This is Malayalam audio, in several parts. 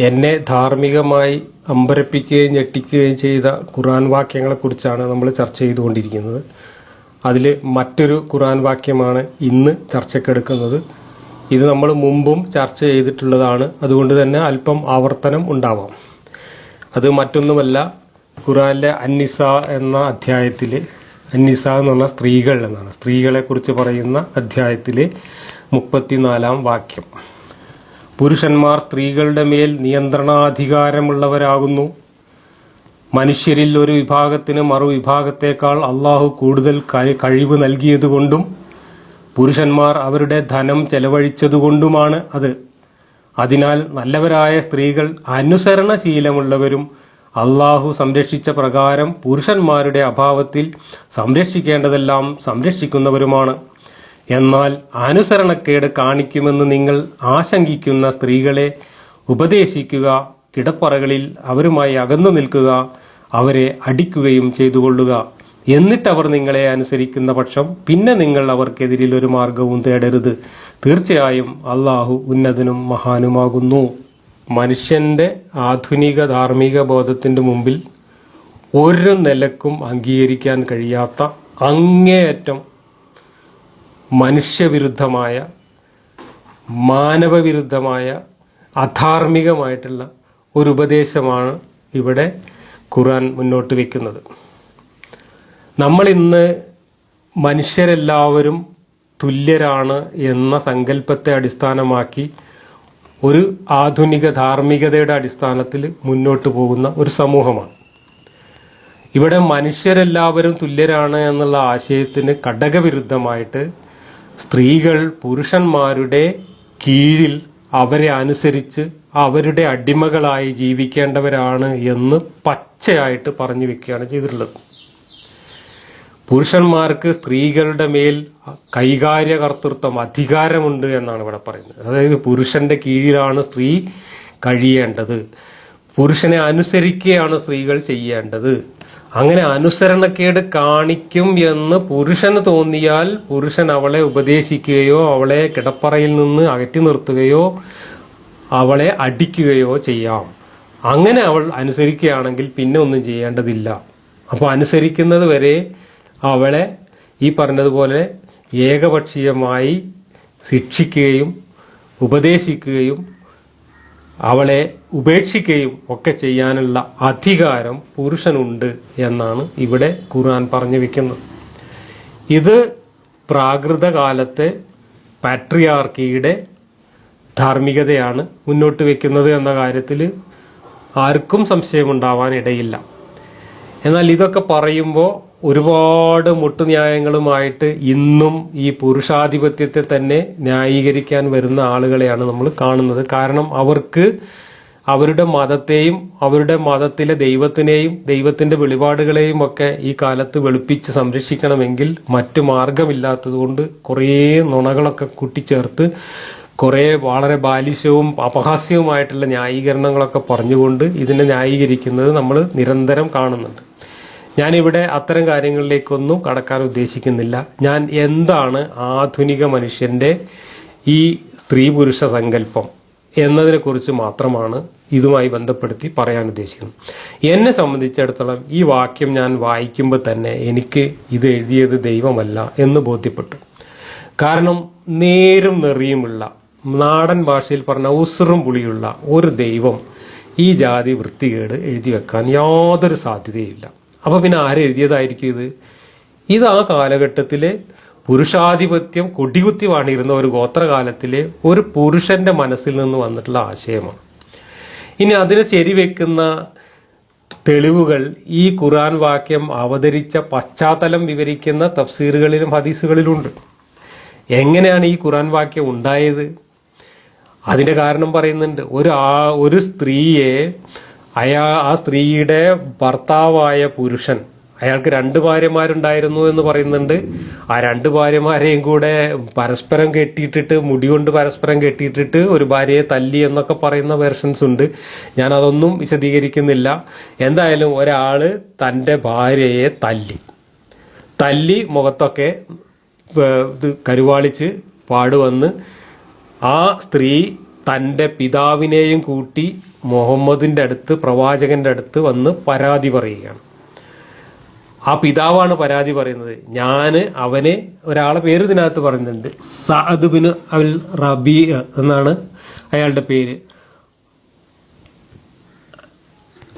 എന്നെ ധാർമ്മികമായി അമ്പരപ്പിക്കുകയും ഞെട്ടിക്കുകയും ചെയ്ത ഖുറാൻ വാക്യങ്ങളെക്കുറിച്ചാണ് നമ്മൾ ചർച്ച ചെയ്തുകൊണ്ടിരിക്കുന്നത്. അതിൽ മറ്റൊരു ഖുറാൻ വാക്യമാണ് ഇന്ന് ചർച്ചയ്ക്കെടുക്കുന്നത്. ഇത് നമ്മൾ മുമ്പും ചർച്ച ചെയ്തിട്ടുള്ളതാണ്. അതുകൊണ്ട് തന്നെ അല്പം ആവർത്തനം ഉണ്ടാവാം. അത് മറ്റൊന്നുമല്ല ഖുറാനിലെ അന്നിസ എന്ന അധ്യായത്തിൽ അന്നിസ എന്ന് പറഞ്ഞാൽ സ്ത്രീകൾ എന്നാണ്. സ്ത്രീകളെക്കുറിച്ച് പറയുന്ന അധ്യായത്തിലെ മുപ്പത്തിനാലാം വാക്യം. പുരുഷന്മാർ സ്ത്രീകളുടെ മേൽ നിയന്ത്രണാധികാരമുള്ളവരാകുന്നു. മനുഷ്യരിൽ ഒരു വിഭാഗത്തിന് മറുവിഭാഗത്തേക്കാൾ അള്ളാഹു കൂടുതൽ കഴിവ് നൽകിയതുകൊണ്ടും പുരുഷന്മാർ അവരുടെ ധനം ചെലവഴിച്ചതുകൊണ്ടുമാണ് അത്. അതിനാൽ നല്ലവരായ സ്ത്രീകൾ അനുസരണശീലമുള്ളവരും അള്ളാഹു സംരക്ഷിച്ച പ്രകാരം പുരുഷന്മാരുടെ അഭാവത്തിൽ സംരക്ഷിക്കേണ്ടതെല്ലാം സംരക്ഷിക്കുന്നവരുമാണ്. എന്നാൽ അനുസരണക്കേട് കാണിക്കുമെന്ന് നിങ്ങൾ ആശങ്കിക്കുന്ന സ്ത്രീകളെ ഉപദേശിക്കുക കിടപ്പറകളിൽ അവരുമായി അകന്നു നിൽക്കുക അവരെ അടിക്കുകയും ചെയ്തുകൊള്ളുക. എന്നിട്ടവർ നിങ്ങളെ അനുസരിക്കുന്ന പക്ഷം പിന്നെ നിങ്ങൾ അവർക്കെതിരിൽ ഒരു മാർഗവും തേടരുത്. തീർച്ചയായും അള്ളാഹു ഉന്നതനും മഹാനുമാകുന്നു. മനുഷ്യന്റെ ആധുനിക ധാർമ്മിക ബോധത്തിന്റെ മുമ്പിൽ ഒരു നിലക്കും അംഗീകരിക്കാൻ കഴിയാത്ത അങ്ങേയറ്റം മനുഷ്യവിരുദ്ധമായ മാനവവിരുദ്ധമായ അധാർമികമായിട്ടുള്ള ഒരു ഉപദേശമാണ് ഇവിടെ ഖുർആൻ മുന്നോട്ട് വയ്ക്കുന്നത് നമ്മളിന്ന് മനുഷ്യരെല്ലാവരും തുല്യരാണ് എന്ന സങ്കല്പത്തെ അടിസ്ഥാനമാക്കി ഒരു ആധുനിക ധാർമ്മികതയുടെ അടിസ്ഥാനത്തിൽ മുന്നോട്ട് പോകുന്ന ഒരു സമൂഹമാണ്. ഇവിടെ മനുഷ്യരെല്ലാവരും തുല്യരാണ് എന്നുള്ള ആശയത്തിന് ഘടകവിരുദ്ധമായിട്ട് സ്ത്രീകൾ പുരുഷന്മാരുടെ കീഴിൽ അവരെ അനുസരിച്ച് അവരുടെ അടിമകളായി ജീവിക്കേണ്ടവരാണ് എന്ന് പച്ചയായിട്ട് പറഞ്ഞു വെക്കുകയാണ് ചെയ്തിട്ടുള്ളത്. പുരുഷന്മാർക്ക് സ്ത്രീകളുടെ മേൽ കൈകാര്യകർത്തൃത്വം അധികാരമുണ്ട് എന്നാണ് ഇവിടെ പറയുന്നത്. അതായത് പുരുഷന്റെ കീഴിലാണ് സ്ത്രീ കഴിയേണ്ടത്. പുരുഷനെ അനുസരിക്കുകയാണ് സ്ത്രീകൾ ചെയ്യേണ്ടത്. അങ്ങനെ അനുസരണക്കേട് കാണിക്കും എന്ന് പുരുഷന് തോന്നിയാൽ പുരുഷൻ അവളെ ഉപദേശിക്കുകയോ അവളെ കിടപ്പറയിൽ നിന്ന് അകറ്റി നിർത്തുകയോ അവളെ അടിക്കുകയോ ചെയ്യാം. അങ്ങനെ അവൾ അനുസരിക്കുകയാണെങ്കിൽ പിന്നെ ഒന്നും ചെയ്യേണ്ടതില്ല. അപ്പോൾ അനുസരിക്കുന്നത് വരെ അവളെ ഈ പറഞ്ഞതുപോലെ ഏകപക്ഷീയമായി ശിക്ഷിക്കുകയും ഉപദേശിക്കുകയും അവളെ ഉപേക്ഷിക്കുകയും ഒക്കെ ചെയ്യാനുള്ള അധികാരം പുരുഷനുണ്ട് എന്നാണ് ഇവിടെ ഖുർആൻ പറഞ്ഞു വെക്കുന്നത്. ഇത് പ്രാകൃത കാലത്തെ പാട്രിയാർക്കിയുടെ ധാർമ്മികതയാണ് മുന്നോട്ട് വെക്കുന്നത് എന്ന കാര്യത്തിൽ ആർക്കും സംശയമുണ്ടാവാൻ ഇടയില്ല എന്നാൽ ഇതൊക്കെ പറയുമ്പോൾ ഒരുപാട് മുട്ടുന്യായങ്ങളുമായിട്ട് ഇന്നും ഈ പുരുഷാധിപത്യത്തെ തന്നെ ന്യായീകരിക്കാൻ വരുന്ന ആളുകളെയാണ് നമ്മൾ കാണുന്നത്. കാരണം അവർക്ക് അവരുടെ മതത്തെയും അവരുടെ മതത്തിലെ ദൈവത്തിനെയും ദൈവത്തിന്റെ വെളിപാടുകളെയും ഒക്കെ ഈ കാലത്ത് വെളുപ്പിച്ച് സംരക്ഷിക്കണമെങ്കിൽ മറ്റു മാർഗമില്ലാത്തതുകൊണ്ട് കുറേ നുണകളൊക്കെ കൂട്ടിച്ചേർത്ത് കുറേ വളരെ ബാലിശവും അപഹാസ്യവുമായിട്ടുള്ള ന്യായീകരണങ്ങളൊക്കെ പറഞ്ഞുകൊണ്ട് ഇതിനെ ന്യായീകരിക്കുന്നത് നമ്മൾ നിരന്തരം കാണുന്നുണ്ട്. ഞാനിവിടെ അത്തരം കാര്യങ്ങളിലേക്കൊന്നും കടക്കാൻ ഉദ്ദേശിക്കുന്നില്ല. ഞാൻ എന്താണ് ആധുനിക മനുഷ്യന്റെ ഈ സ്ത്രീ പുരുഷ സങ്കല്പം എന്നതിനെക്കുറിച്ച് മാത്രമാണ് ഇതുമായി ബന്ധപ്പെടുത്തി പറയാൻ ഉദ്ദേശിക്കുന്നത്. എന്നെ സംബന്ധിച്ചിടത്തോളം ഈ വാക്യം ഞാൻ വായിക്കുമ്പോൾ തന്നെ എനിക്ക് ഇത് എഴുതിയത് ദൈവമല്ല എന്ന് ബോധ്യപ്പെട്ടു. കാരണം നേരും നെറിയുമുള്ള നാടൻ ഭാഷയിൽ പറഞ്ഞ ഉസറും പുളിയുള്ള ഒരു ദൈവം ഈ ജാതി വൃത്തികേട് എഴുതി വെക്കാൻ യാതൊരു സാധ്യതയില്ല. അപ്പൊ പിന്നെ ആരെഴുതിയതായിരിക്കും ഇത്? ഇത് ആ കാലഘട്ടത്തിലെ പുരുഷാധിപത്യം കൊടികുത്തി വാണിരുന്ന ഒരു ഗോത്രകാലത്തിലെ ഒരു പുരുഷന്റെ മനസ്സിൽ നിന്ന് വന്നിട്ടുള്ള ആശയമാണ്. ഇനി അതിനെ ശരിവെക്കുന്ന തെളിവുകൾ ഈ ഖുറാൻ വാക്യം അവതരിച്ച പശ്ചാത്തലം വിവരിക്കുന്ന തഫ്സീറുകളിലും ഹദീസുകളിലുണ്ട്. എങ്ങനെയാണ് ഈ ഖുറാൻ വാക്യം ഉണ്ടായത്? അതിന്റെ കാരണം പറയുന്നുണ്ട്. ഒരു ആ ഒരു സ്ത്രീയെ അയാ ആ സ്ത്രീയുടെ ഭർത്താവായ പുരുഷൻ അയാൾക്ക് രണ്ട് ഭാര്യമാരുണ്ടായിരുന്നു എന്ന് പറയുന്നുണ്ട്. ആ രണ്ട് ഭാര്യമാരെയും കൂടെ പരസ്പരം കെട്ടിയിട്ടിട്ട് മുടി കൊണ്ട് പരസ്പരം കെട്ടിയിട്ടിട്ട് ഒരു ഭാര്യയെ തല്ലി എന്നൊക്കെ പറയുന്ന വെർഷൻസ് ഉണ്ട്. ഞാൻ അതൊന്നും വിശദീകരിക്കുന്നില്ല. എന്തായാലും ഒരാൾ തന്റെ ഭാര്യയെ തല്ലി. തല്ലി മുഖത്തൊക്കെ ഇത് കരുവാളിച്ച് പാടുവന്ന് ആ സ്ത്രീ തന്റെ പിതാവിനെയും കൂട്ടി മുഹമ്മദിന്റെ അടുത്ത് പ്രവാചകന്റെ അടുത്ത് വന്ന് പരാതി പറയുകയാണ്. ആ പിതാവാണ് പരാതി പറയുന്നത്. ഞാൻ അവനെ ഒരാളെ പേര് ഇതിനകത്ത് പറയുന്നുണ്ട് സഅദ് ബിൻ അൽ റബി എന്നാണ് അയാളുടെ പേര്.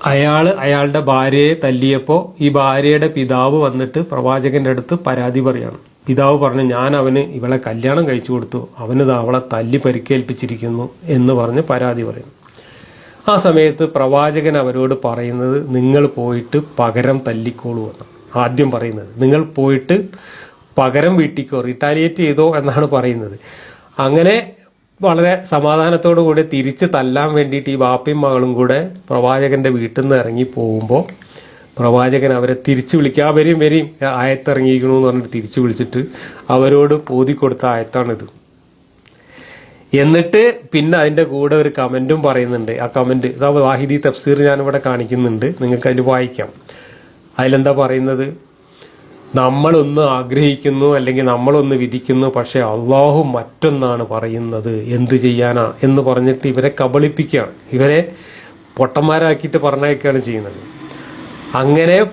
അയാൾ അയാളുടെ ഭാര്യയെ തല്ലിയപ്പോൾ ഈ ഭാര്യയുടെ പിതാവ് വന്നിട്ട് പ്രവാചകന്റെ അടുത്ത് പരാതി പറയാണ്. പിതാവ് പറഞ്ഞു ഞാൻ അവന് ഇവളെ കല്യാണം കഴിച്ചു കൊടുത്തു. അവനത് അവളെ തല്ലി പരിക്കേൽപ്പിച്ചിരിക്കുന്നു എന്ന് പറഞ്ഞ് പരാതി പറയുന്നു. ആ സമയത്ത് പ്രവാചകൻ അവരോട് പറയുന്നത് നിങ്ങൾ പോയിട്ട് പകരം തല്ലിക്കോളൂ എന്ന്. ആദ്യം പറയുന്നത് നിങ്ങൾ പോയിട്ട് പകരം വീട്ടിക്കോ റിട്ടാലിയേറ്റ് ചെയ്തോ എന്നാണ് പറയുന്നത്. അങ്ങനെ വളരെ സമാധാനത്തോടു കൂടി തിരിച്ച് തല്ലാൻ വേണ്ടിയിട്ട് ഈ ബാപ്പയും മകളും കൂടെ പ്രവാചകന്റെ വീട്ടിൽ നിന്ന് ഇറങ്ങി പോകുമ്പോൾ പ്രവാചകൻ അവരെ തിരിച്ചു വിളിക്കുക ആ വരെയും വരെയും ആയത്തിറങ്ങിയിരിക്കണു എന്ന് പറഞ്ഞിട്ട് തിരിച്ചു വിളിച്ചിട്ട് അവരോട് പോതി കൊടുത്ത ആയത്താണിത്. എന്നിട്ട് പിന്നെ അതിന്റെ കൂടെ ഒരു കമന്റും പറയുന്നുണ്ട്. ആ കമന്റ് ഇതാ വാഹിദി തഫ്സീർ ഞാനിവിടെ കാണിക്കുന്നുണ്ട്. നിങ്ങൾക്ക് അതിൽ വായിക്കാം. അതിലെന്താ പറയുന്നത്? നമ്മളൊന്ന് ആഗ്രഹിക്കുന്നു അല്ലെങ്കിൽ നമ്മളൊന്ന് വിധിക്കുന്നു പക്ഷെ അള്ളാഹു മറ്റൊന്നാണ് പറയുന്നത്. എന്ത് ചെയ്യാനാ? എന്ന് പറഞ്ഞിട്ട് ഇവരെ കബളിപ്പിക്കുകയാണ്. ഇവരെ പൊട്ടന്മാരാക്കിയിട്ട് പറഞ്ഞയക്കുകയാണ് ചെയ്യുന്നത്. അങ്ങനെ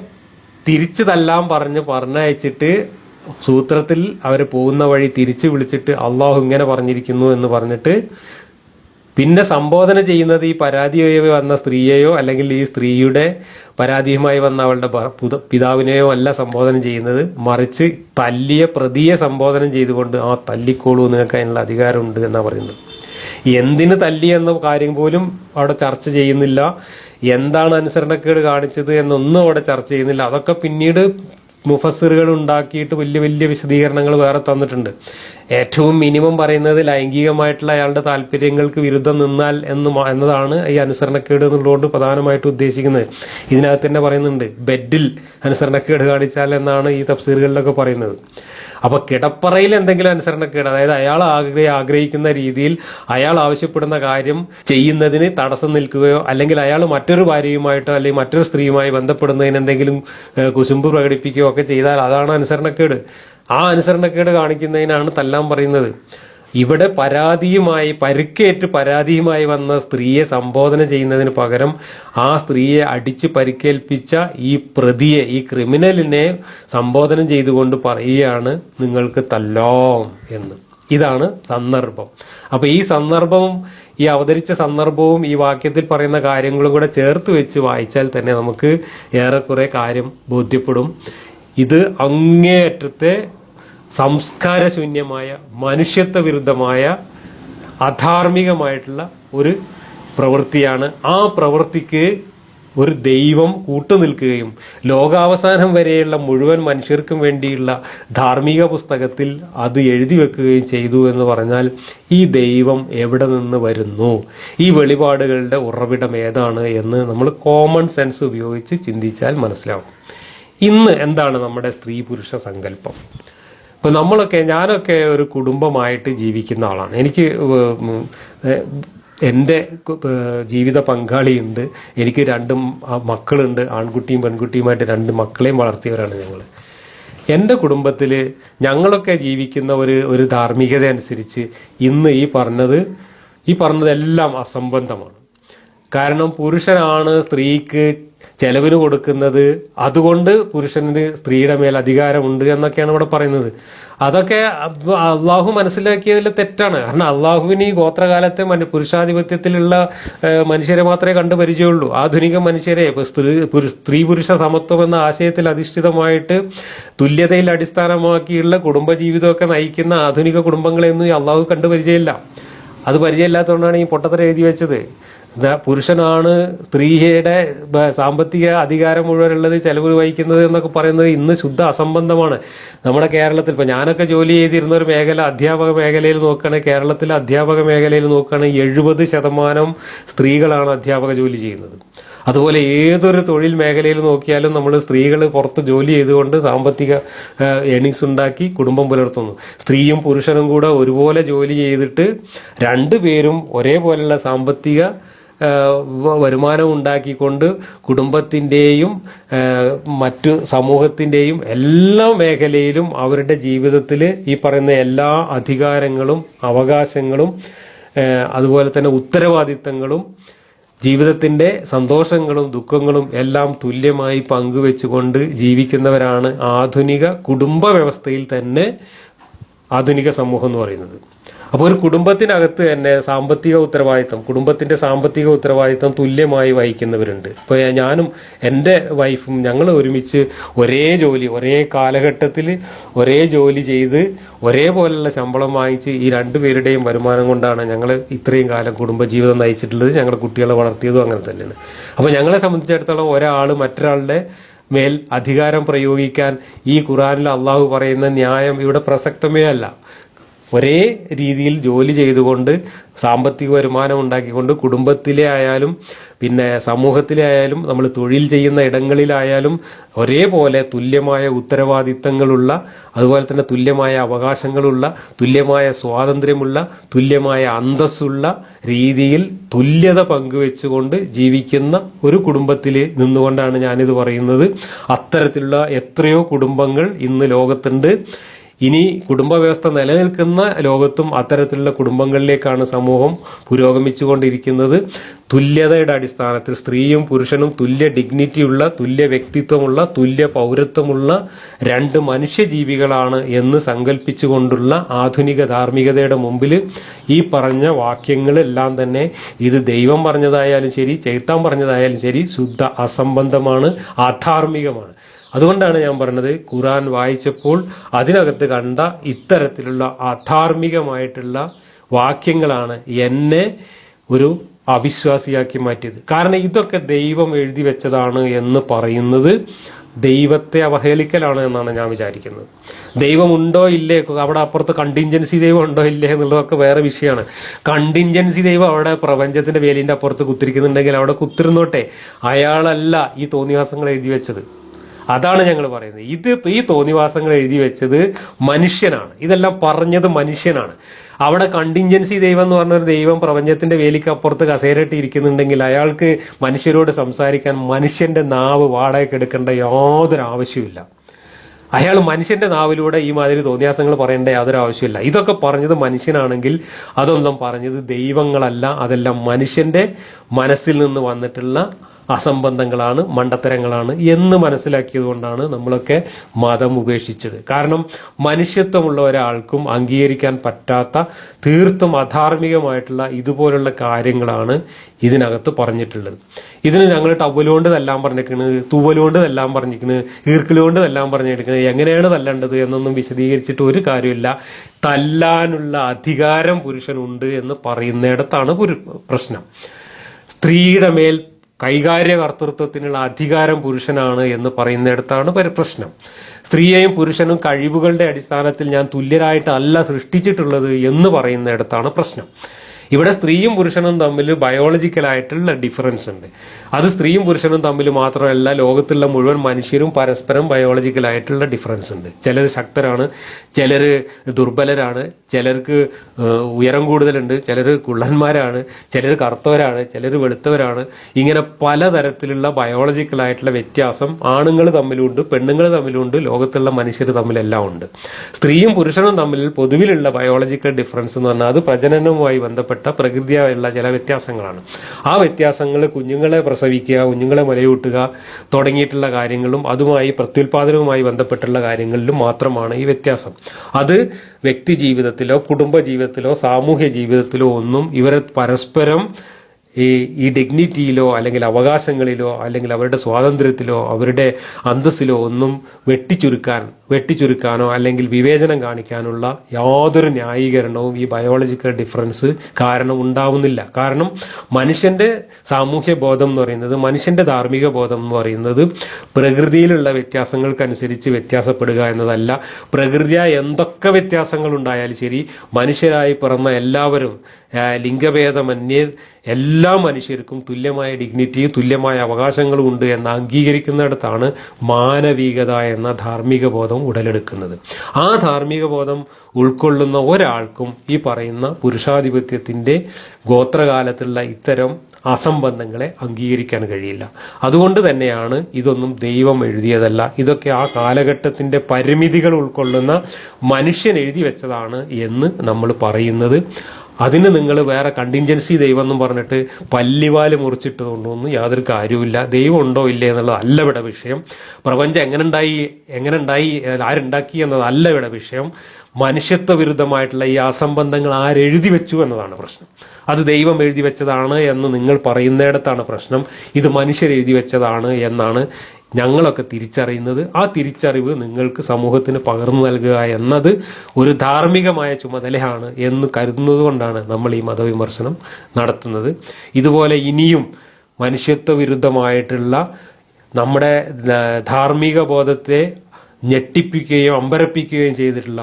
തിരിച്ചു തല്ലാൻ പറഞ്ഞ് പറഞ്ഞയച്ചിട്ട് സൂത്രത്തിൽ അവർ പോകുന്ന വഴി തിരിച്ചു വിളിച്ചിട്ട് അള്ളാഹു ഇങ്ങനെ പറഞ്ഞിരിക്കുന്നു എന്ന് പറഞ്ഞിട്ട് പിന്നെ സംബോധന ചെയ്യുന്നത് ഈ പരാതിയായി വന്ന സ്ത്രീയെയോ അല്ലെങ്കിൽ ഈ സ്ത്രീയുടെ പരാതിയുമായി വന്ന അവളുടെ പിതാവിനെയോ അല്ല സംബോധന ചെയ്യുന്നത്. മറിച്ച് തല്ലിയ പ്രതിയെ സംബോധന ചെയ്തുകൊണ്ട് ആ തല്ലിക്കോളൂ നിങ്ങൾക്ക് അതിനുള്ള അധികാരമുണ്ട് എന്നാണ് പറയുന്നത്. എന്തിന് തല്ലി എന്ന കാര്യം പോലും അവിടെ ചർച്ച ചെയ്യുന്നില്ല. എന്താണ് അനുസരണക്കേട് കാണിച്ചത് എന്നൊന്നും അവിടെ ചർച്ച ചെയ്യുന്നില്ല. അതൊക്കെ പിന്നീട് മുഫസ്സിറുകൾ ഉണ്ടാക്കിയിട്ട് വലിയ വലിയ വിശദീകരണങ്ങൾ വേറെ തന്നിട്ടുണ്ട്. ഏറ്റവും മിനിമം പറയുന്നത് ലൈംഗികമായിട്ടുള്ള അയാളുടെ താല്പര്യങ്ങൾക്ക് വിരുദ്ധം നിന്നാൽ എന്ന് എന്നതാണ് ഈ അനുസരണക്കേട് എന്നുള്ളതുകൊണ്ട് പ്രധാനമായിട്ട് ഉദ്ദേശിക്കുന്നത്. ഇതിനകത്ത് തന്നെ പറയുന്നുണ്ട് ബെഡിൽ അനുസരണക്കേട് കാണിച്ചാൽ എന്നാണ് ഈ തഫ്സീറുകളിലൊക്കെ പറയുന്നത്. അപ്പൊ കിടപ്പറയിൽ എന്തെങ്കിലും അനുസരണക്കേട് അതായത് അയാൾ ആഗ്രഹ ആഗ്രഹിക്കുന്ന രീതിയിൽ അയാൾ ആവശ്യപ്പെടുന്ന കാര്യം ചെയ്യുന്നതിന് തടസ്സം നിൽക്കുകയോ അല്ലെങ്കിൽ അയാൾ മറ്റൊരു ഭാര്യയുമായിട്ടോ അല്ലെങ്കിൽ മറ്റൊരു സ്ത്രീയുമായി ബന്ധപ്പെടുന്നതിന് എന്തെങ്കിലും കുശുമ്പ് പ്രകടിപ്പിക്കുകയോ ഒക്കെ ചെയ്താൽ അതാണ് അനുസരണക്കേട്. ആ അനുസരണക്കേട് കാണിക്കുന്നതിനാണ് തല്ലാൻ പറയുന്നത്. ഇവിടെ പരാതിയുമായി പരുക്കേറ്റ് പരാതിയുമായി വന്ന സ്ത്രീയെ സംബോധന ചെയ്യുന്നതിന് പകരം ആ സ്ത്രീയെ അടിച്ച് പരിക്കേൽപ്പിച്ച ഈ പ്രതിയെ ഈ ക്രിമിനലിനെ സംബോധനം ചെയ്തുകൊണ്ട് പറയുകയാണ് നിങ്ങൾക്ക് തല്ലോം എന്ന്. ഇതാണ് സന്ദർഭം. അപ്പൊ ഈ സന്ദർഭവും ഈ അവതരിച്ച സന്ദർഭവും ഈ വാക്യത്തിൽ പറയുന്ന കാര്യങ്ങളും കൂടെ ചേർത്ത് വെച്ച് വായിച്ചാൽ തന്നെ നമുക്ക് ഏറെക്കുറെ കാര്യം ബോധ്യപ്പെടും. ഇത് അങ്ങേയറ്റത്തെ സംസ്കാരശൂന്യമായ മനുഷ്യത്വ വിരുദ്ധമായ അധാർമികമായിട്ടുള്ള ഒരു പ്രവൃത്തിയാണ്. ആ പ്രവൃത്തിക്ക് ഒരു ദൈവം കൂട്ടുനിൽക്കുകയും ലോകാവസാനം വരെയുള്ള മുഴുവൻ മനുഷ്യർക്കും വേണ്ടിയുള്ള ധാർമ്മിക പുസ്തകത്തിൽ അത് എഴുതി വെക്കുകയും ചെയ്തു എന്ന് പറഞ്ഞാൽ ഈ ദൈവം എവിടെ നിന്ന് വരുന്നു? ഈ വെളിപാടുകളുടെ ഉറവിടം ഏതാണ് എന്ന് നമ്മൾ കോമൺ സെൻസ് ഉപയോഗിച്ച് ചിന്തിച്ചാൽ മനസ്സിലാവും. ഇന്ന് എന്താണ് നമ്മുടെ സ്ത്രീ പുരുഷ സങ്കല്പം? ഇപ്പൊ നമ്മളൊക്കെ ഞാനൊക്കെ ഒരു കുടുംബമായിട്ട് ജീവിക്കുന്ന ആളാണ്. എനിക്ക് എന്റെ ജീവിത പങ്കാളിയുണ്ട്. എനിക്ക് രണ്ടും മക്കളുണ്ട്. ആൺകുട്ടിയും പെൺകുട്ടിയുമായിട്ട് രണ്ട് മക്കളെയും വളർത്തിയവരാണ് ഞങ്ങൾ എന്റെ കുടുംബത്തിൽ ഞങ്ങളൊക്കെ ജീവിക്കുന്ന ഒരു ഒരു ധാർമ്മികത അനുസരിച്ച് ഇന്ന് ഈ പറഞ്ഞത് ഈ പറഞ്ഞതെല്ലാം അസംബന്ധമാണ്. കാരണം പുരുഷനാണ് സ്ത്രീക്ക് ചെലവിന് കൊടുക്കുന്നത് അതുകൊണ്ട് പുരുഷന് സ്ത്രീയുടെ മേൽ അധികാരമുണ്ട് എന്നൊക്കെയാണ് ഇവിടെ പറയുന്നത്. അതൊക്കെ അള്ളാഹു മനസ്സിലാക്കിയതിൽ തെറ്റാണ്. കാരണം അള്ളാഹുവിന് ഈ ഗോത്രകാലത്തെ പുരുഷാധിപത്യത്തിലുള്ള മനുഷ്യരെ മാത്രമേ കണ്ടു പരിചയമുള്ളൂ. ആധുനിക മനുഷ്യരെ. ഇപ്പൊ സ്ത്രീ സ്ത്രീ പുരുഷ സമത്വം എന്ന ആശയത്തിൽ അധിഷ്ഠിതമായിട്ട് തുല്യതയിൽ അടിസ്ഥാനമാക്കിയുള്ള കുടുംബജീവിതമൊക്കെ നയിക്കുന്ന ആധുനിക കുടുംബങ്ങളെയൊന്നും ഈ അള്ളാഹു കണ്ടു പരിചയമില്ല. അത് പരിചയമില്ലാത്തതുകൊണ്ടാണ് ഈ പൊട്ടത്തര എഴുതി വെച്ചത്. ദാ പുരുഷനാണ് സ്ത്രീയുടെ സാമ്പത്തിക അധികാരം മുഴുവനുള്ളത് ചെലവ് വഹിക്കുന്നത് എന്നൊക്കെ പറയുന്നത് ഇന്ന് ശുദ്ധ അസംബന്ധമാണ്. നമ്മുടെ കേരളത്തിൽ ഇപ്പം ഞാനൊക്കെ ജോലി ചെയ്തിരുന്ന ഒരു മേഖല അധ്യാപക മേഖലയിൽ നോക്കുകയാണെങ്കിൽ കേരളത്തിലെ അധ്യാപക മേഖലയിൽ നോക്കുകയാണെങ്കിൽ എഴുപത് ശതമാനം സ്ത്രീകളാണ് അധ്യാപക ജോലി ചെയ്യുന്നത്. അതുപോലെ ഏതൊരു തൊഴിൽ മേഖലയിൽ നോക്കിയാലും നമ്മൾ സ്ത്രീകൾ പുറത്ത് ജോലി ചെയ്തുകൊണ്ട് സാമ്പത്തിക ഏണിങ്സ് ഉണ്ടാക്കി കുടുംബം പുലർത്തുന്നു. സ്ത്രീയും പുരുഷനും കൂടെ ഒരുപോലെ ജോലി ചെയ്തിട്ട് രണ്ടുപേരും ഒരേപോലെയുള്ള സാമ്പത്തിക വരുമാനം ഉണ്ടാക്കിക്കൊണ്ട് കുടുംബത്തിന്റെയും മറ്റു സമൂഹത്തിന്റെയും എല്ലാ മേഖലയിലും അവരുടെ ജീവിതത്തിൽ ഈ പറയുന്ന എല്ലാ അധികാരങ്ങളും അവകാശങ്ങളും അതുപോലെ തന്നെ ഉത്തരവാദിത്തങ്ങളും ജീവിതത്തിന്റെ സന്തോഷങ്ങളും ദുഃഖങ്ങളും എല്ലാം തുല്യമായി പങ്കുവെച്ചുകൊണ്ട് ജീവിക്കുന്നവരാണ് ആധുനിക കുടുംബ വ്യവസ്ഥയിൽ തന്നെ ആധുനിക സമൂഹം എന്ന് പറയുന്നത്. അപ്പോൾ ഒരു കുടുംബത്തിനകത്ത് തന്നെ സാമ്പത്തിക ഉത്തരവാദിത്തം കുടുംബത്തിന്റെ സാമ്പത്തിക ഉത്തരവാദിത്തം തുല്യമായി വഹിക്കുന്നവരുണ്ട്. ഇപ്പോൾ ഞാനും എന്റെ വൈഫും ഞങ്ങൾ ഒരുമിച്ച് ഒരേ ജോലി ഒരേ കാലഘട്ടത്തിൽ ഒരേ ജോലി ചെയ്ത് ഒരേപോലെയുള്ള ശമ്പളം വാങ്ങിച്ച് ഈ രണ്ടുപേരുടെയും വരുമാനം കൊണ്ടാണ് ഞങ്ങൾ ഇത്രയും കാലം കുടുംബജീവിതം നയിച്ചിട്ടുള്ളത് ഞങ്ങളുടെ കുട്ടികളെ വളർത്തിയതും അങ്ങനെ തന്നെയാണ്. അപ്പോൾ ഞങ്ങളെ സംബന്ധിച്ചിടത്തോളം ഒരാൾ മറ്റൊരാളുടെ മേൽ അധികാരം പ്രയോഗിക്കാൻ ഈ ഖുറാനിൽ അള്ളാഹു പറയുന്ന ന്യായം ഇവിടെ പ്രസക്തമേ അല്ല. ഒരേ രീതിയിൽ ജോലി ചെയ്തുകൊണ്ട് സാമ്പത്തിക വരുമാനം ഉണ്ടാക്കിക്കൊണ്ട് കുടുംബത്തിലെ ആയാലും പിന്നെ സമൂഹത്തിലെ ആയാലും നമ്മൾ തൊഴിൽ ചെയ്യുന്ന ഇടങ്ങളിലായാലും ഒരേപോലെ തുല്യമായ ഉത്തരവാദിത്തങ്ങളുള്ള അതുപോലെ തന്നെ തുല്യമായ അവകാശങ്ങളുള്ള തുല്യമായ സ്വാതന്ത്ര്യമുള്ള തുല്യമായ അന്തസ്സുള്ള രീതിയിൽ തുല്യത പങ്കുവെച്ചുകൊണ്ട് ജീവിക്കുന്ന ഒരു കുടുംബത്തിൽ നിന്നുകൊണ്ടാണ് ഞാനിത് പറയുന്നത്. അത്തരത്തിലുള്ള എത്രയോ കുടുംബങ്ങൾ ഇന്ന് ലോകത്തുണ്ട്. ഇനി കുടുംബ വ്യവസ്ഥ നിലനിൽക്കുന്ന ലോകത്തും അത്തരത്തിലുള്ള കുടുംബങ്ങളിലേക്കാണ് സമൂഹം പുരോഗമിച്ചുകൊണ്ടിരിക്കുന്നത്. തുല്യതയുടെ അടിസ്ഥാനത്തിൽ സ്ത്രീയും പുരുഷനും തുല്യ ഡിഗ്നിറ്റിയുള്ള തുല്യ വ്യക്തിത്വമുള്ള തുല്യ പൗരത്വമുള്ള രണ്ട് മനുഷ്യജീവികളാണ് എന്ന് സങ്കല്പിച്ചുകൊണ്ടുള്ള ആധുനിക ധാർമ്മികതയുടെ മുമ്പിൽ ഈ പറഞ്ഞ വാക്യങ്ങളെല്ലാം തന്നെ ഇത് ദൈവം പറഞ്ഞതായാലും ശരി ചൈത്താൻ പറഞ്ഞതായാലും ശരി ശുദ്ധ അസംബന്ധമാണ് അധാർമികമാണ്. അതുകൊണ്ടാണ് ഞാൻ പറഞ്ഞത് ഖുറാൻ വായിച്ചപ്പോൾ അതിനകത്ത് കണ്ട ഇത്തരത്തിലുള്ള അധാർമികമായിട്ടുള്ള വാക്യങ്ങളാണ് എന്നെ ഒരു അവിശ്വാസിയാക്കി മാറ്റിയത്. കാരണം ഇതൊക്കെ ദൈവം എഴുതി വെച്ചതാണ് എന്ന് പറയുന്നത് ദൈവത്തെ അവഹേളിക്കലാണ് എന്നാണ് ഞാൻ വിചാരിക്കുന്നത്. ദൈവമുണ്ടോ ഇല്ലേ? അവിടെ അപ്പുറത്ത് കണ്ടിൻജൻസി ദൈവം ഉണ്ടോ ഇല്ലേ എന്നുള്ളതൊക്കെ വേറെ വിഷയമാണ്. കണ്ടിൻജൻസി ദൈവം അവിടെ പ്രപഞ്ചത്തിന്റെ വേലിന്റെ അപ്പുറത്ത് കുത്തിരിക്കുന്നുണ്ടെങ്കിൽ അവിടെ കുത്തിരുന്നോട്ടെ. അയാളല്ല ഈ തോന്നിവാസങ്ങൾ എഴുതി വെച്ചത്. അതാണ് ഞങ്ങൾ പറയുന്നത്. ഇത് ഈ തോന്നിവാസങ്ങൾ എഴുതി വെച്ചത് മനുഷ്യനാണ്. ഇതെല്ലാം പറഞ്ഞത് മനുഷ്യനാണ്. അവിടെ കണ്ടിൻജൻസി ദൈവം എന്ന് പറഞ്ഞൊരു ദൈവം പ്രപഞ്ചത്തിന്റെ വേലിക്ക് അപ്പുറത്ത് കസേരയിട്ട് ഇരിക്കുന്നുണ്ടെങ്കിൽ അയാൾക്ക് മനുഷ്യരോട് സംസാരിക്കാൻ മനുഷ്യന്റെ നാവ് വാടകയ്ക്ക് എടുക്കേണ്ട യാതൊരു ആവശ്യമില്ല അയാൾ മനുഷ്യന്റെ നാവിലൂടെ ഈ മാതിരി തോന്നിയാസങ്ങൾ പറയേണ്ട യാതൊരു ആവശ്യമില്ല ഇതൊക്കെ പറഞ്ഞത് മനുഷ്യനാണെങ്കിൽ അതൊന്നും പറഞ്ഞത് ദൈവങ്ങളല്ല. അതെല്ലാം മനുഷ്യന്റെ മനസ്സിൽ നിന്ന് വന്നിട്ടുള്ള അസംബന്ധങ്ങളാണ് മണ്ടത്തരങ്ങളാണ് എന്ന് മനസ്സിലാക്കിയത് കൊണ്ടാണ് നമ്മളൊക്കെ മതം ഉപേക്ഷിച്ചത്. കാരണം മനുഷ്യത്വമുള്ള ഒരാൾക്കും അംഗീകരിക്കാൻ പറ്റാത്ത തീർത്തും അധാർമികമായിട്ടുള്ള ഇതുപോലുള്ള കാര്യങ്ങളാണ് ഇതിനകത്ത് പറഞ്ഞിട്ടുള്ളത്. ഇതിന് ഞങ്ങൾ ടവലുകൊണ്ട് തല്ലാൻ പറഞ്ഞിരിക്കുന്നത് തൂവലുകൊണ്ട് തല്ലാൻ പറഞ്ഞിരിക്കുന്നത് ഈർക്കിലുകൊണ്ട് തല്ലാൻ പറഞ്ഞിരിക്കുന്നത് എങ്ങനെയാണ് തല്ലേണ്ടത് എന്നൊന്നും വിശദീകരിച്ചിട്ട് ഒരു കാര്യമില്ല. തല്ലാനുള്ള അധികാരം പുരുഷനുണ്ട് എന്ന് പറയുന്നിടത്താണ് പ്രശ്നം. സ്ത്രീയുടെ മേൽ കൈകാര്യ കർത്തൃത്വത്തിനുള്ള അധികാരം പുരുഷനാണ് എന്ന് പറയുന്നിടത്താണ് പരി- പ്രശ്നം. സ്ത്രീയെയും പുരുഷനും കഴിവുകളുടെ അടിസ്ഥാനത്തിൽ ഞാൻ തുല്യരായിട്ടല്ല സൃഷ്ടിച്ചിട്ടുള്ളത് എന്ന് പറയുന്നിടത്താണ് പ്രശ്നം. ഇവിടെ സ്ത്രീയും പുരുഷനും തമ്മിൽ ബയോളജിക്കലായിട്ടുള്ള ഡിഫറൻസ് ഉണ്ട്. അത് സ്ത്രീയും പുരുഷനും തമ്മിൽ മാത്രമല്ല ലോകത്തുള്ള മുഴുവൻ മനുഷ്യരും പരസ്പരം ബയോളജിക്കലായിട്ടുള്ള ഡിഫറൻസ് ഉണ്ട്. ചിലർ ശക്തരാണ് ചിലർ ദുർബലരാണ് ചിലർക്ക് ഉയരം കൂടുതലുണ്ട് ചിലർ കുള്ളന്മാരാണ് ചിലർ കറുത്തവരാണ് ചിലർ വെളുത്തവരാണ്. ഇങ്ങനെ പലതരത്തിലുള്ള ബയോളജിക്കലായിട്ടുള്ള വ്യത്യാസം ആണുങ്ങൾ തമ്മിലുണ്ട് പെണ്ണുങ്ങൾ തമ്മിലുണ്ട് ലോകത്തുള്ള മനുഷ്യർ തമ്മിലെല്ലാം ഉണ്ട്. സ്ത്രീയും പുരുഷനും തമ്മിൽ പൊതുവിലുള്ള ബയോളജിക്കൽ ഡിഫറൻസ് എന്ന് പറഞ്ഞാൽ അത് പ്രജനനവുമായി ബന്ധപ്പെട്ട പ്രകൃതിയായുള്ള ചില വ്യത്യാസങ്ങളാണ്. ആ വ്യത്യാസങ്ങൾ കുഞ്ഞുങ്ങളെ പ്രസവിക്കുക കുഞ്ഞുങ്ങളെ മുലയൂട്ടുക തുടങ്ങിയിട്ടുള്ള കാര്യങ്ങളും അതുമായി പ്രത്യുൽപാദനവുമായി ബന്ധപ്പെട്ടുള്ള കാര്യങ്ങളിലും മാത്രമാണ് ഈ വ്യത്യാസം. അത് വ്യക്തി ജീവിതത്തിലോ കുടുംബ ജീവിതത്തിലോ സാമൂഹ്യ ജീവിതത്തിലോ ഒന്നും ഇവരെ പരസ്പരം ഈ ഈ ഡിഗ്നിറ്റിയിലോ അല്ലെങ്കിൽ അവകാശങ്ങളിലോ അല്ലെങ്കിൽ അവരുടെ സ്വാതന്ത്ര്യത്തിലോ അവരുടെ അന്തസ്സിലോ ഒന്നും വെട്ടിച്ചുരുക്കാൻ വെട്ടിച്ചുരുക്കാനോ അല്ലെങ്കിൽ വിവേചനം കാണിക്കാനുള്ള യാതൊരു ന്യായീകരണവും ഈ ബയോളജിക്കൽ ഡിഫറൻസ് കാരണം ഉണ്ടാവുന്നില്ല. കാരണം മനുഷ്യന്റെ സാമൂഹ്യ ബോധം എന്ന് പറയുന്നത് മനുഷ്യന്റെ ധാർമ്മിക ബോധം എന്ന് പറയുന്നത് പ്രകൃതിയിലുള്ള വ്യത്യാസങ്ങൾക്കനുസരിച്ച് വ്യത്യാസപ്പെടുക എന്നതല്ല. പ്രകൃതിയ എന്തൊക്കെ വ്യത്യാസങ്ങൾ ഉണ്ടായാലും ശരി മനുഷ്യരായി പിറന്ന എല്ലാവരും ലിംഗഭേദമന്യേ എല്ലാ മനുഷ്യർക്കും തുല്യമായ ഡിഗ്നിറ്റിയും തുല്യമായ അവകാശങ്ങളും ഉണ്ട് എന്ന് അംഗീകരിക്കുന്നിടത്താണ് മാനവികത എന്ന ധാർമ്മിക ബോധം ഉടലെടുക്കുന്നത്. ആ ധാർമ്മിക ബോധം ഉൾക്കൊള്ളുന്ന ഒരാൾക്കും ഈ പറയുന്ന പുരുഷാധിപത്യത്തിന്റെ ഗോത്രകാലത്തുള്ള ഇത്തരം അസംബന്ധങ്ങളെ അംഗീകരിക്കാൻ കഴിയില്ല. അതുകൊണ്ട് തന്നെയാണ് ഇതൊന്നും ദൈവം എഴുതിയതല്ല. ഇതൊക്കെ ആ കാലഘട്ടത്തിന്റെ പരിമിതികൾ ഉൾക്കൊള്ളുന്ന മനുഷ്യൻ എഴുതി വെച്ചതാണ് എന്ന് നമ്മൾ പറയുന്നത്. അതിന് നിങ്ങൾ വേറെ കണ്ടിൻജൻസി ദൈവം എന്നും പറഞ്ഞിട്ട് പല്ലിവാൽ കൊണ്ടുവന്നു. യാതൊരു കാര്യവുമില്ല. ദൈവം ഉണ്ടോ ഇല്ലേ എന്നുള്ളതല്ല ഇവിടെ വിഷയം. പ്രപഞ്ചം എങ്ങനെ ഉണ്ടായി എങ്ങനെ ഉണ്ടായി ആരുണ്ടാക്കി എന്നതല്ല ഇവിടെ വിഷയം. മനുഷ്യത്വ വിരുദ്ധമായിട്ടുള്ള ഈ അസംബന്ധങ്ങൾ ആരെഴുതി വെച്ചു എന്നതാണ് പ്രശ്നം. അത് ദൈവം എഴുതി വെച്ചതാണ് എന്ന് നിങ്ങൾ പറയുന്നിടത്താണ് പ്രശ്നം. ഇത് മനുഷ്യരെഴുതി വെച്ചതാണ് എന്നാണ് ഞങ്ങളൊക്കെ തിരിച്ചറിയുന്നത് ആ തിരിച്ചറിവ് നിങ്ങൾക്ക് സമൂഹത്തിന് പകർന്നു നൽകുക എന്നത് ഒരു ധാർമ്മികമായ ചുമതലയാണ് എന്ന് കരുതുന്നത് കൊണ്ടാണ് നമ്മൾ ഈ മതവിമർശനം നടത്തുന്നത്. ഇതുപോലെ ഇനിയും മനുഷ്യത്വ വിരുദ്ധമായിട്ടുള്ള നമ്മുടെ ധാർമ്മിക ബോധത്തെ ഞെട്ടിപ്പിക്കുകയും അമ്പരപ്പിക്കുകയും ചെയ്തിട്ടുള്ള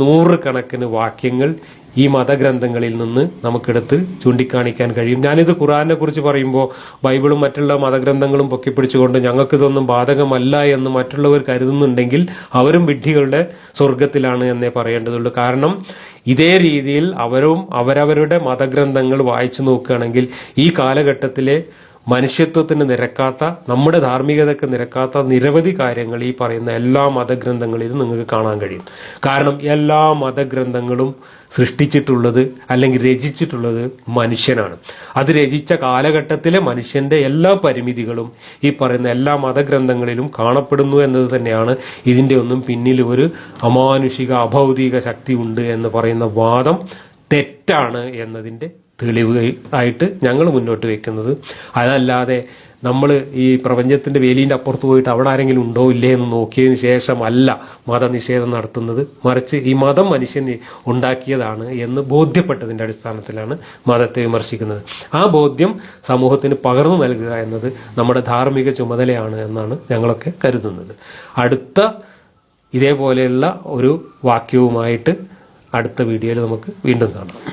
നൂറുകണക്കിന് വാക്യങ്ങൾ ഈ മതഗ്രന്ഥങ്ങളിൽ നിന്ന് നമുക്കെടുത്ത് ചൂണ്ടിക്കാണിക്കാൻ കഴിയും. ഞാനിത് ഖുറാനെ കുറിച്ച് പറയുമ്പോൾ ബൈബിളും മറ്റുള്ള മതഗ്രന്ഥങ്ങളും പൊക്കിപ്പിടിച്ചുകൊണ്ട് ഞങ്ങൾക്കിതൊന്നും ബാധകമല്ല എന്ന് മറ്റുള്ളവർ കരുതുന്നുണ്ടെങ്കിൽ അവരും വിഡ്ഢികളുടെ സ്വർഗത്തിലാണ് എന്നേ പറയേണ്ടതുള്ളൂ. കാരണം ഇതേ രീതിയിൽ അവരും അവരവരുടെ മതഗ്രന്ഥങ്ങൾ വായിച്ചു നോക്കുകയാണെങ്കിൽ ഈ കാലഘട്ടത്തിലെ മനുഷ്യത്വത്തിന് നിരക്കാത്ത നമ്മുടെ ധാർമ്മികതയ്ക്ക് നിരക്കാത്ത നിരവധി കാര്യങ്ങൾ ഈ പറയുന്ന എല്ലാ മതഗ്രന്ഥങ്ങളിലും നിങ്ങൾക്ക് കാണാൻ കഴിയും. കാരണം എല്ലാ മതഗ്രന്ഥങ്ങളും സൃഷ്ടിച്ചിട്ടുള്ളത് അല്ലെങ്കിൽ രചിച്ചിട്ടുള്ളത് മനുഷ്യനാണ്. അത് രചിച്ച കാലഘട്ടത്തിലെ മനുഷ്യന്റെ എല്ലാ പരിമിതികളും ഈ പറയുന്ന എല്ലാ മതഗ്രന്ഥങ്ങളിലും കാണപ്പെടുന്നു എന്നത് തന്നെയാണ് ഇതിന്റെ ഒന്നും പിന്നിൽ ഒരു അമാനുഷിക അഭൗതിക ശക്തി ഉണ്ട് എന്ന് പറയുന്ന വാദം തെറ്റാണ് എന്നതിന്റെ തെളിവ് ആയിട്ട് ഞങ്ങൾ മുന്നോട്ട് വെക്കുന്നത്. അതല്ലാതെ നമ്മൾ ഈ പ്രപഞ്ചത്തിന്റെ വേലീന്റെ അപ്പുറത്ത് പോയിട്ട് അവിടെ ആരെങ്കിലും ഉണ്ടോ ഇല്ലേ എന്ന് നോക്കിയതിന് ശേഷമല്ല മതനിഷേധം നടത്തുന്നത്. മറിച്ച് ഈ മതം മനുഷ്യന് ഉണ്ടാക്കിയതാണ് എന്ന് ബോധ്യപ്പെട്ടതിന്റെ അടിസ്ഥാനത്തിലാണ് മതത്തെ വിമർശിക്കുന്നത്. ആ ബോധ്യം സമൂഹത്തിന് പകർന്നു നൽകുക എന്നത് നമ്മുടെ ധാർമ്മിക ചുമതലയാണ് എന്നാണ് ഞങ്ങളൊക്കെ കരുതുന്നത്. അടുത്ത ഇതേപോലെയുള്ള ഒരു വാക്യവുമായിട്ട് അടുത്ത വീഡിയോയിൽ നമുക്ക് വീണ്ടും കാണാം.